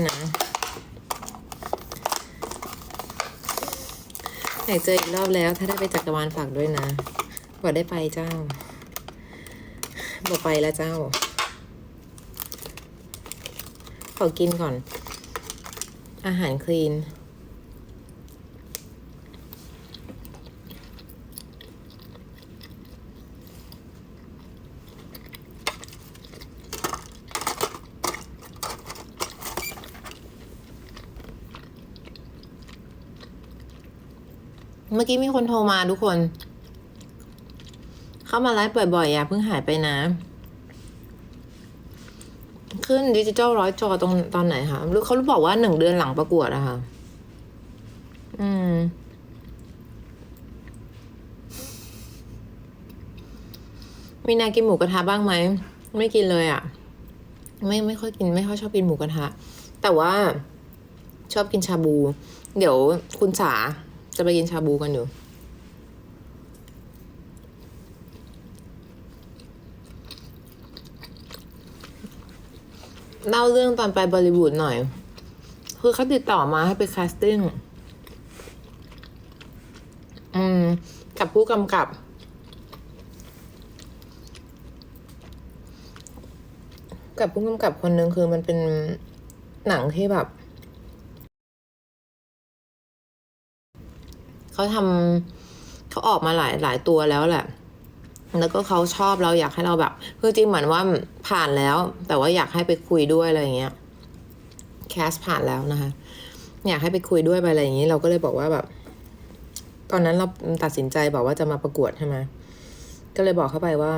นะอยากเจออีกรอบแล้ว ถ้าได้ไปจักรวาลฝากด้วยนะบอกได้ไปเจ้าบอกไปแล้วเจ้า ขอกินก่อน อาหารคลีน เมื่อกี้มีคนโทรมาทุกคน เข้ามาไลฟ์บ่อยๆอย่าเพิ่งหายไปนะ ขึ้นดิจิทัลร้อยจอตรงตอนไหนคะรู้เขาบอกว่าหนึ่งเดือนหลังประกวดอะค่ะ อืม มีนากินหมูกระทะบ้างไหม ไม่กินเลยอะไม่ไม่ค่อยกินไม่ค่อยชอบกินหมูกระทะ แต่ว่าชอบกินชาบู เดี๋ยวคุณสา จะไปกินชาบูกันอยู่ เล่าเรื่องตอนไปบอลิวูดหน่อย คือเขาติดต่อมาให้ไปแคสติ้ง อืม กับผู้กำกับ กับผู้กำกับคนหนึ่งคือมันเป็นหนังที่แบบ เขาทำเขาออกมาหลายหลายตัวแล้วแหละ แล้วก็เขาชอบเราอยากให้เราแบบคือจริงเหมือนว่าผ่านแล้ว แต่ว่าอยากให้ไปคุยด้วยอะไรอย่างเงี้ยแคสผ่านแล้วนะคะ อยากให้ไปคุยด้วยไปอะไรอย่างนี้ เราก็เลยบอกว่าแบบ ตอนนั้นเราตัดสินใจบอกว่าจะมาประกวดใช่ไหมก็เลยบอกเข้าไปว่า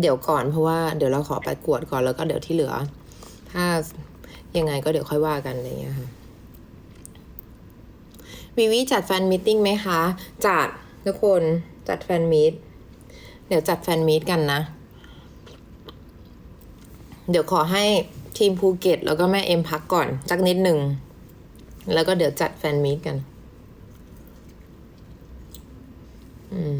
เดี๋ยวก่อนเพราะว่าเดี๋ยวเราขอประกวดก่อนแล้วก็เดี๋ยวที่เหลือ ถ้ายังไงก็เดี๋ยวค่อยว่ากันอะไรอย่างเงี้ยค่ะ วิวิจัดแฟนมิทติ้งไหมคะ จัดทุกคนจัดแฟนมิทเดี๋ยวจัดแฟนมิทกันนะ เดี๋ยวขอให้ทีมภูเก็ต แล้วก็แม่เอ็มพักก่อนสักนิดหนึ่ง แล้วก็เดี๋ยวจัดแฟนมิทกัน อืม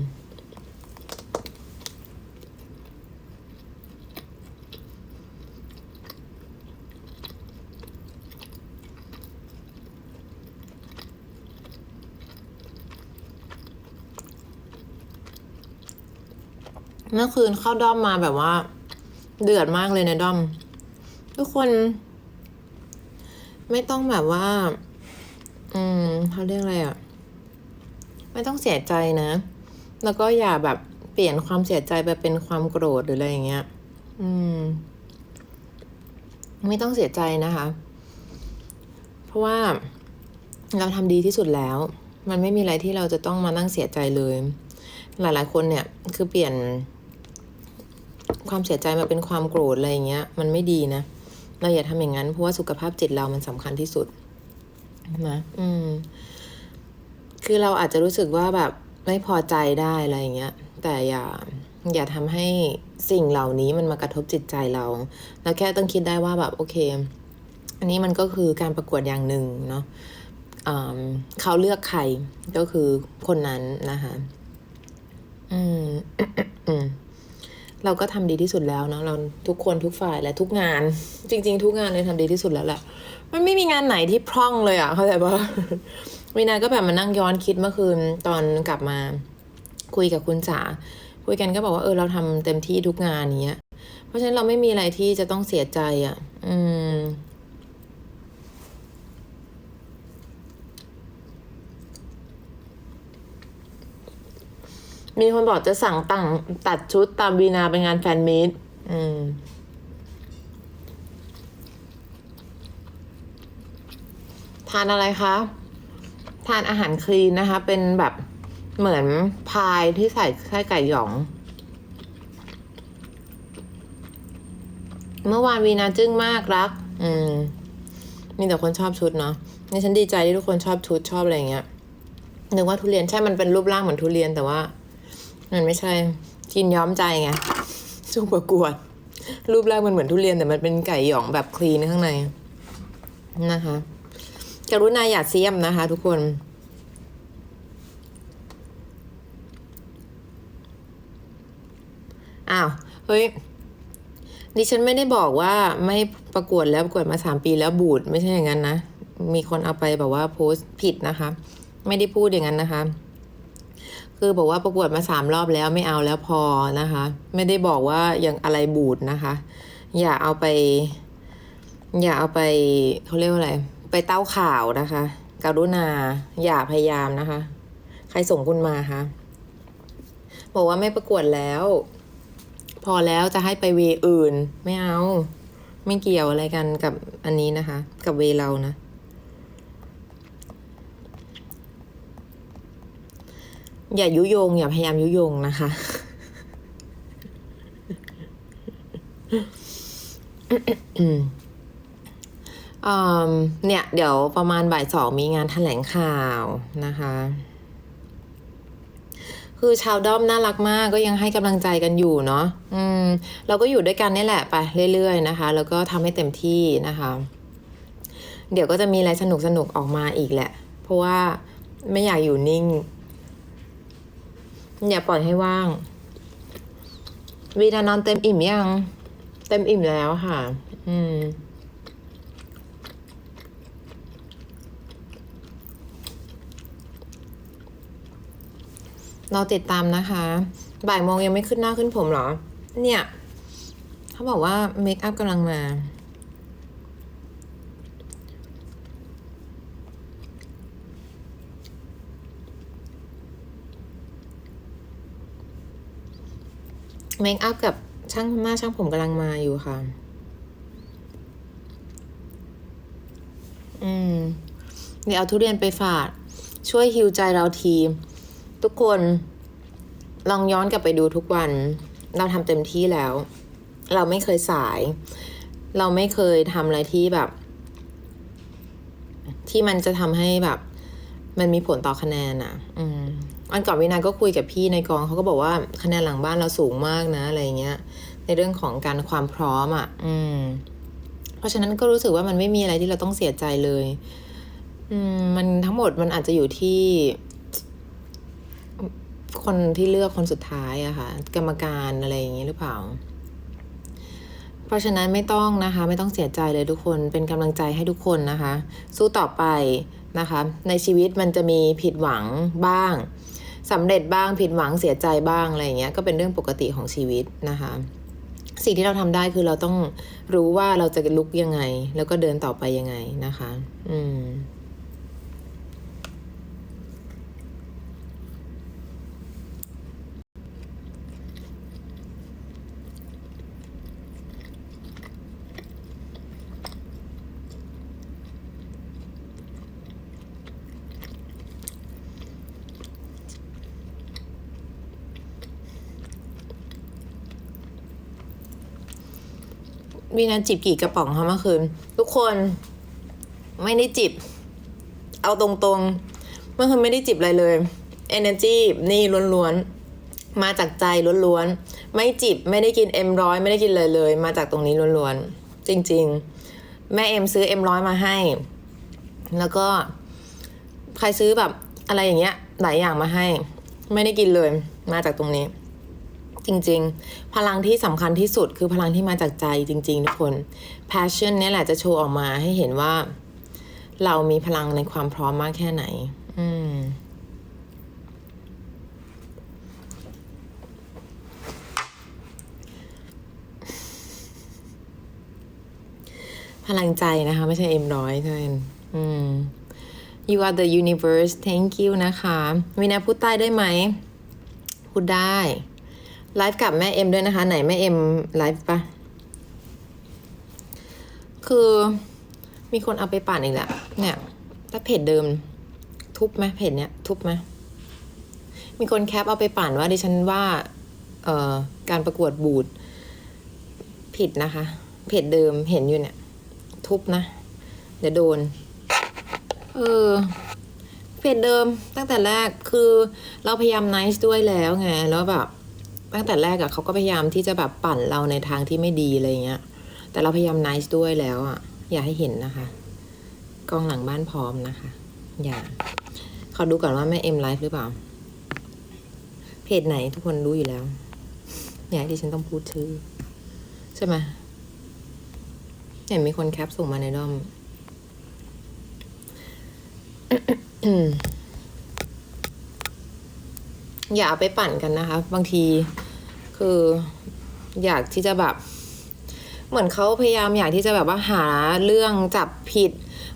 เมื่อคืนเข้าด้อมมาแบบว่า เดือดมากเลยนะด้อม ทุกคน ไม่ต้องแบบว่า อืมเขาเรียกอะไรอะ่ะ ไม่ต้องเสียใจนะ แล้วก็อย่าแบบเปลี่ยนความเสียใจไปเป็นความโกรธหรืออะไรอย่างเงี้ย อืม ไม่ต้องเสียใจนะคะ เพราะว่าเราทำดีที่สุดแล้ว มันไม่มีอะไรที่เราจะต้องมานั่งเสียใจเลย หลายๆคนเนี่ย คือเปลี่ยน ความเสียใจมาเป็นความโกรธอะไรอย่างเงี้ย มันไม่ดีนะ เราอย่าทำอย่างนั้น เพราะว่าสุขภาพจิตเรามันสำคัญที่สุดนะอืม คือเราอาจจะรู้สึกว่าแบบไม่พอใจได้อะไรอย่างเงี้ย แต่อย่า อย่าทำให้สิ่งเหล่านี้มันมากระทบจิตใจเรา แล้วแค่ต้องคิดได้ว่าแบบโอเค อันนี้มันก็คือการประกวดอย่างหนึ่งเนาะเขาเลือกใครก็คือคนนั้นนะคะ อืม เราก็ทำดีที่สุดแล้วเนาะเราทุกคนทุกฝ่ายและทุกงาน จริง ๆ ทุกงานเลยทำดีที่สุดแล้วแหละมันไม่มีงานไหนที่พร่องเลยอะ่ะเข้าใจปะวินาก็แบบมานั่งย้อนคิดเมื่อคืนตอนกลับมาคุยกับคุณจ๋าคุยกันก็บอกว่าเออเราทำเต็มที่ทุกงานเนี้ย เพราะฉะนั้นเราไม่มีอะไรที่จะต้องเสียใจอะ่ะ อืม มีคนบอกจะสั่งตังตัดชุดตามวีนาไปงานแฟนมีตอืม ทานอะไรคะ ทานอาหารคลีนนะคะ เป็นแบบเหมือนพายที่ใส่ไส้ไก่หยอง เมื่อวานวีนาจึ้งมากรัก อืม มีแต่คนชอบชุดเนาะนี่ฉันดีใจที่ทุกคนชอบชุดชอบอะไรเงี้ยนึกว่าทุเรียนใช่มันเป็นรูปร่างเหมือนทุเรียนแต่ว่า มันไม่ใช่กินย้อมใจไงช่วงประกวด รูปแร่างมันเหมือนทุเรียนแต่มันเป็นไก่หยองแบบคลีนข้างในนะคะ กรุณาอย่าเสียมนะคะ ทุกคนอ้าวเฮ้ยดิฉันไม่ได้บอกว่าไม่ประกวดแล้วประกวดมาสามปีแล้วบูดไม่ใช่อย่างนั้นนะ มีคนเอาไปแบบว่าโพสต์ผิดนะคะ ไม่ได้พูดอย่างนั้นนะคะ คือบอกว่าประกวดมาสามรอบแล้วไม่เอาแล้วพอนะคะ ไม่ได้บอกว่าอย่างอะไรบูดนะคะ อย่าเอาไป อย่าเอาไปเขาเรียกว่าอะไร ไปเต้าข่าวนะคะกรุณาอย่าพยายามนะคะ ใครส่งคุณมาคะบอกว่าไม่ประกวดแล้ว พอแล้วจะให้ไปเวอื่น ไม่เอา ไม่เกี่ยวอะไรกันกับอันนี้นะคะ กับเวเรานะ อย่ายุยง อย่าพยายามยุยงนะคะ เนี่ย เดี๋ยวประมาณบ่ายสองมีงานแถลงข่าวนะคะ คือชาวด้อมน่ารักมากก็ยังให้กำลังใจกันอยู่เนาะอืม เราก็อยู่ด้วยกันนี่แหละไปเรื่อยๆนะคะ แล้วก็ทำให้เต็มที่นะคะ เดี๋ยวก็จะมีอะไรสนุกๆออกมาอีกแหละ เพราะว่าไม่อยากอยู่นิ่ง อย่าปล่อยให้ว่าง วีนานอนเต็มอิ่มยัง เต็มอิ่มแล้วค่ะ อืม เราติดตามนะคะ บ่ายโมงยังไม่ขึ้นหน้าขึ้นผมเหรอ เนี่ย เขาบอกว่าเมคอัพกำลังมา เมคอัพกับช่างหน้าช่างผมกำลังมาอยู่ค่ะ อืมเดี๋ยวเอาทุเรียนไปฝาก ช่วยฮิวใจเราที ทุกคนลองย้อนกลับไปดูทุกวัน เราทำเต็มที่แล้ว เราไม่เคยสาย เราไม่เคยทำอะไรที่แบบ ที่มันจะทำให้แบบ มันมีผลต่อคะแนนอะ อืม อันก่อนวินาก็คุยกับพี่ในกองเขาก็บอกว่าคะแนนหลังบ้านเราสูงมากนะอะไรเงี้ย ในเรื่องของการความพร้อมอะ อืม เพราะฉะนั้นก็รู้สึกว่ามันไม่มีอะไรที่เราต้องเสียใจเลย อืม มันทั้งหมดมันอาจจะอยู่ที่ คนที่เลือกคนสุดท้ายอะค่ะ กรรมการอะไรอย่างนี้หรือเปล่า เพราะฉะนั้นไม่ต้องนะคะ ไม่ต้องเสียใจเลยทุกคนเป็นกำลังใจให้ทุกคนนะคะ สู้ต่อไปนะคะ ในชีวิตมันจะมีผิดหวังบ้าง สำเร็จบ้างผิดหวังเสียใจบ้างอะไรอย่างเงี้ยก็เป็นเรื่องปกติของชีวิตนะคะสิ่งที่เราทำได้คือเราต้องรู้ว่าเราจะลุกยังไง แล้วก็เดินต่อไปยังไงนะคะ อืม วีนาจิบกี่กระป๋องคะเมื่อคืน ทุกคนไม่ได้จิบ เอาตรงๆ เมื่อคืนไม่ได้จิบอะไรเลย energy นี่ล้วนๆ มาจากใจล้วนๆ ไม่จิบไม่ได้กินเอ็มร้อยไม่ได้กินเลยเลย มาจากตรงนี้ล้วนๆ จริงๆ แม่เอ็มซื้อเอ็มร้อยมาให้ แล้วก็ใครซื้อแบบอะไรอย่างเงี้ยหลายอย่างมาให้ ไม่ได้กินเลย มาจากตรงนี้ จริง ๆ พลังที่สำคัญที่สุดคือพลังที่มาจากใจจริง ๆ ทุกคน passion เนี่ยแหละจะโชว์ออกมาให้เห็นว่า เรามีพลังในความพร้อมมากแค่ไหน อืมพลังใจนะคะ ไม่ใช่เอ็มร้อยใช่อืม you are the universe thank you นะคะวินาพูดใต้ได้ไหม พูดได้ ไลฟ์กับแม่เอ็มด้วยนะคะ ไหนแม่เอ็มไลฟ์ปะคือมีคนเอาไปปั่นอีกแล้วเนี่ยถ้าเพจเดิม ทุบไหมเพจเนี้ยทุบไหมมีคนแคปเอาไปปั่นว่าดิฉันว่า เอ่อการประกวดบูดผิดนะคะ เพจเดิมเห็นอยู่เนี่ย ทุบนะ เดี๋ยวโดน เออเพจเดิมตั้งแต่แรกคือเราพยายาม nice ด้วยแล้วไงแล้วแบบ ตั้งแต่แรกอะเขาก็พยายามที่จะแบบปั่นเราในทางที่ไม่ดีอะไรเงี้ย แต่เราพยายาม nice ด้วยแล้วอะอย่าให้เห็นนะคะกล้องหลังบ้านพร้อมนะคะ อย่าขอดูก่อนว่าแม่เอ็มไลฟ์หรือเปล่า เพจไหนทุกคนรู้อยู่แล้วอย่าให้ดิฉันต้องพูดชื่อ ใช่ไหมเห็นมีคนแคปส่งมาในด้อมอย่าไปปั่นกันนะคะ บางที คืออยากที่จะแบบ เหมือนเขาพยายามอยากที่จะแบบว่าหาเรื่องจับผิด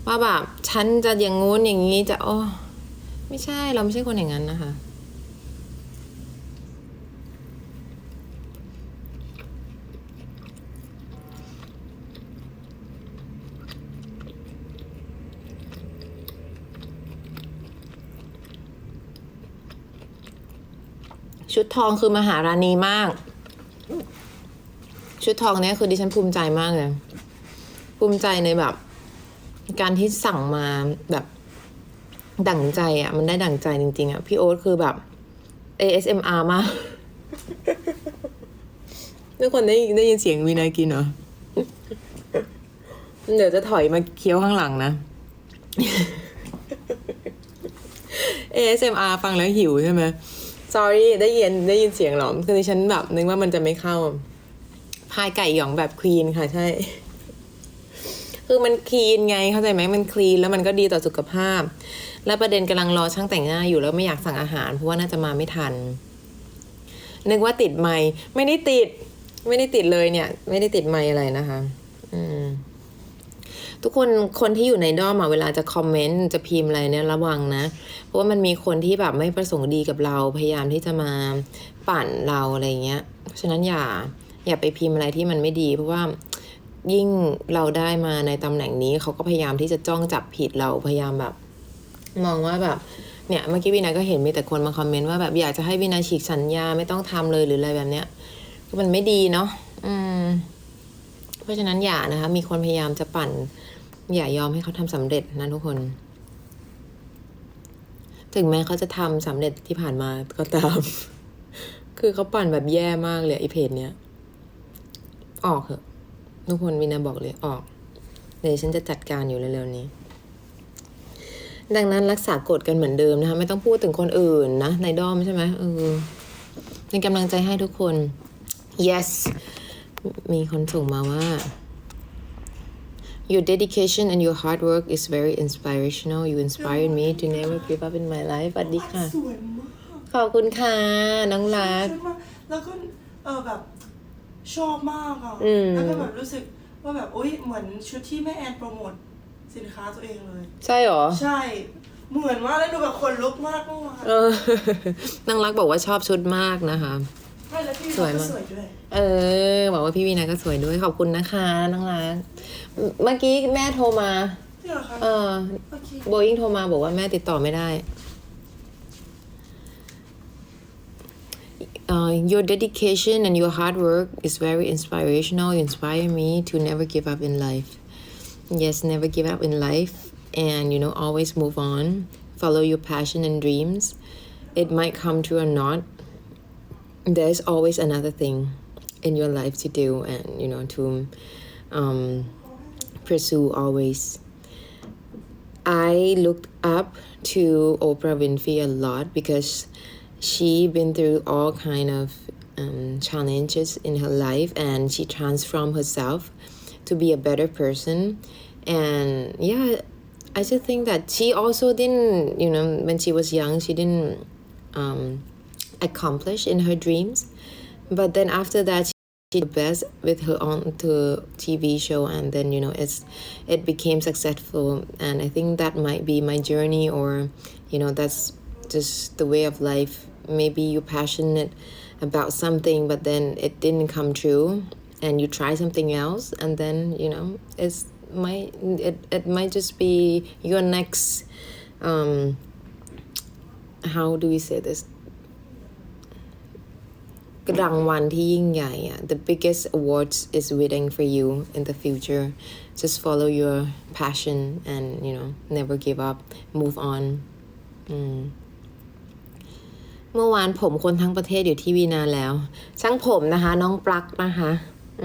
ว่าแบบฉันจะอย่างงู้นอย่างนี้จะอ๋อไม่ใช่เราไม่ใช่คนอย่างนั้นนะคะ ชุดทองคือมหาราณีมาก ชุดทองเนี้ยคือดิฉันภูมิใจมากเลย ภูมิใจในแบบ การที่สั่งมาแบบดั่งใจอะ่ะ มันได้ดั่งใจจริง ๆอะ่ะ พี่โอ๊ตคือแบบ ASMR มากทุกคนได้ได้ยินเสียงวีนากินเหรอ เดี๋ยวจะถอยมาเคี้ยวข้างหลังนะ ASMR ฟังแล้วหิวใช่ไหม sorry ได้ยินได้ยินเสียงหรอคือดิฉันแบบนึกว่ามันจะไม่เข้า พายไก่หยองแบบคลีนค่ะใช่ คือมันคลีนไงเข้าใจไหมมันคลีนแล้วมันก็ดีต่อสุขภาพ แล้วประเด็นกำลังรอช่างแต่งหน้าอยู่แล้วไม่อยากสั่งอาหาร เพราะว่าน่าจะมาไม่ทัน นึกว่าติดไมค์ไม่ได้ติด ไม่ได้ติดเลยเนี่ย ไม่ได้ติดไมค์อะไรนะคะ อืม ทุกคนคนที่อยู่ในด้อมอะเวลาจะคอมเมนต์จะพิมพ์อะไรเนี่ยระวังนะ เพราะว่ามันมีคนที่แบบไม่ประสงค์ดีกับเราพยายามที่จะมาปั่นเราอะไรเงี้ยเพราะฉะนั้นอย่าอย่าไปพิมพ์อะไรที่มันไม่ดี เพราะว่ายิ่งเราได้มาในตำแหน่งนี้เขาก็พยายามที่จะจ้องจับผิดเราพยายามแบบ มองว่าแบบเนี่ยเมื่อกี้วินาก็เห็นมีแต่คนมาคอมเมนต์ว่าแบบอยากจะให้วินาฉีกสัญญาไม่ต้องทำเลยหรืออะไรแบบเนี้ยก็มันไม่ดีเนาะ ราะฉะนั้นอย่านะคะ มีคนพยายามจะปั่น อย่ายอมให้เขาทำสำเร็จนะทุกคน ถึงแม้เขาจะทำสำเร็จที่ผ่านมาก็ตาม คือเขาปั่นแบบแย่มากเลยไอเพจเนี้ย ออกเถอะ ทุกคนวินาบอกเลยออกเดี๋ยวฉันจะจัดการอยู่เร็วๆนี้ดังนั้นรักษากฎกันเหมือนเดิมนะคะ ไม่ต้องพูดถึงคนอื่นนะ ในด้อมใช่ไหมเออเป็นกำลังใจให้ทุกคน yes มีคนส่งมาว่า Your dedication and your hard work is very inspirational. You inspired me to never give up in my life. สวัสดีค่ะ สวยมากขอบคุณค่ะ น้องรักสวยมากแล้วก็เออแบบชอบมากอะ อืม แล้วก็แบบรู้สึกว่าแบบอุ้ยเหมือนชุดที่แม่แอนโปรโมทสินค้าตัวเองเลย ใช่เหรอ ใช่ เหมือนมากแล้วดูแบบคนลุกมากเมื่อวานเออ น้องรักบอกว่าชอบชุดมากนะคะไม่แล้วพี่ สวยก็มากสวยด้วยเออบอกว่าพี่วีนาก็สวยด้วยขอบคุณนะคะน้องรักเมื่อกี้แม่โทรมาจริงเหรอคะเออโอเคโบยิ่งโทรมาบอกว่าแม่ติดต่อไม่ได้ Uh, your dedication and your hard work is very inspirational. You inspire me to never give up in life. Yes, never give up in life, and you know, always move on. Follow your passion and dreams. It might come true or not. There's always another thing in your life to do, and you know, to um, pursue always. I looked up to Oprah Winfrey a lot because she been through all kind of um, challenges in her life and she transformed herself to be a better person and yeah i just think that she also didn't you know when she was young she didn't um, accomplish in her dreams. But then after that she did best with her own to TV show and then you know it's it became successful. And I think that might be my journey or you know that's just the way of life. Maybe you're passionate about something but then it didn't come true and you try something else and then you know it's might it, it might just be your next um how do we say this รางวัลที่ยิ่งใหญ่อะ the biggest awards is waiting for you in the future just follow your passion and you know never give up move on อืมเมื่อวานผมคนทั้งประเทศอยู่ที่วีนาแล้ว ช่างผมนะคะ น้องปลั๊กนะคะ